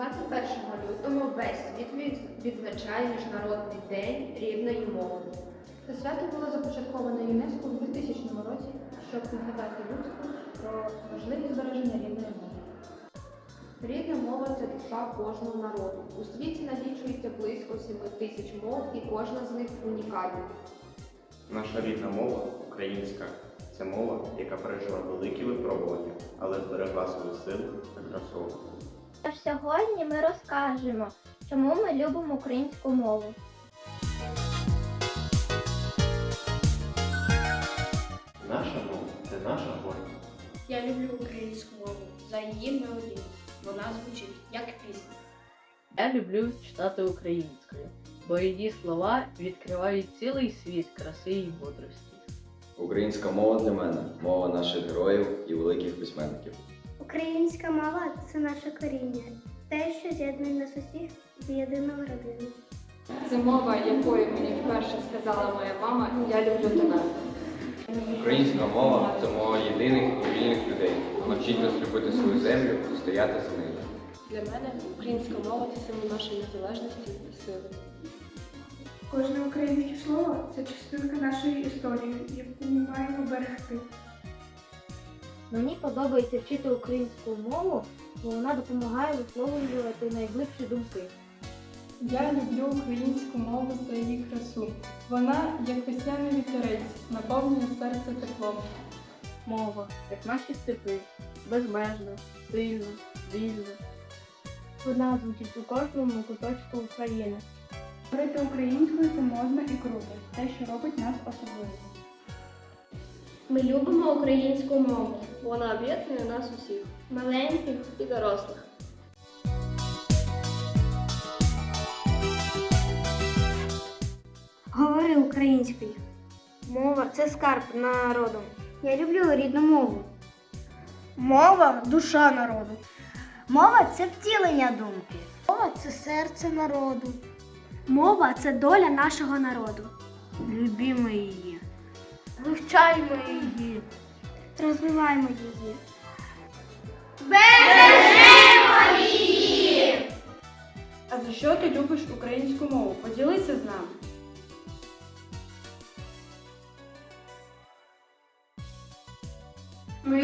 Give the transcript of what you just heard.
21 лютого весь світ відзначає Міжнародний день рівної мови. Це свято було започатковано ЮНЕСКО в 2000 році, щоб нагадати людству про важливість збереження рідної мови. Рідна мова це душа кожного народу. У світі налічується близько 7 тисяч мов і кожна з них унікальна. Наша рідна мова українська. Це мова, яка пережила великі випробування, але зберегла свою силу та красу. Сьогодні ми розкажемо, чому ми любимо українську мову. Наша мова це наша гордість. Я люблю українську мову за її мелодію. Вона звучить як пісня. Я люблю читати українською, бо її слова відкривають цілий світ краси і мудрості. Українська мова для мене мова наших героїв і великих письменників. Українська мова це наше коріння, те, що з'єднує нас усіх в єдину родину. Це мова, якою мені вперше сказала моя мама Я люблю тебе. Українська мова це мова єдиних і вільних людей. Вона вчить нас любити свою землю і стояти за нею. Для мене українська мова це символ нашої незалежності і сили. Кожне українське слово це частинка нашої історії, яку ми маємо берегти. Мені подобається вчити українську мову, бо вона допомагає висловлювати найглибші думки. Я люблю українську мову за її красу. Вона, як весняний вітерець, наповнює серце теплом. Мова, як наші степи, безмежна, сильна, вільна. Вона звучить у кожному куточку України. Говорити українською це можна і круто, те, що робить нас особливими. Ми любимо українську мову. Вона об'єднує нас усіх, маленьких і дорослих. Говори українською. Мова це скарб народу. Я люблю рідну мову. Мова душа народу. Мова це втілення думки. Мова це серце народу. Мова це доля нашого народу. Любімо її. Вивчаймо її. Розвиваймо її. А за що ти любиш українську мову? Поділися з нами. Ми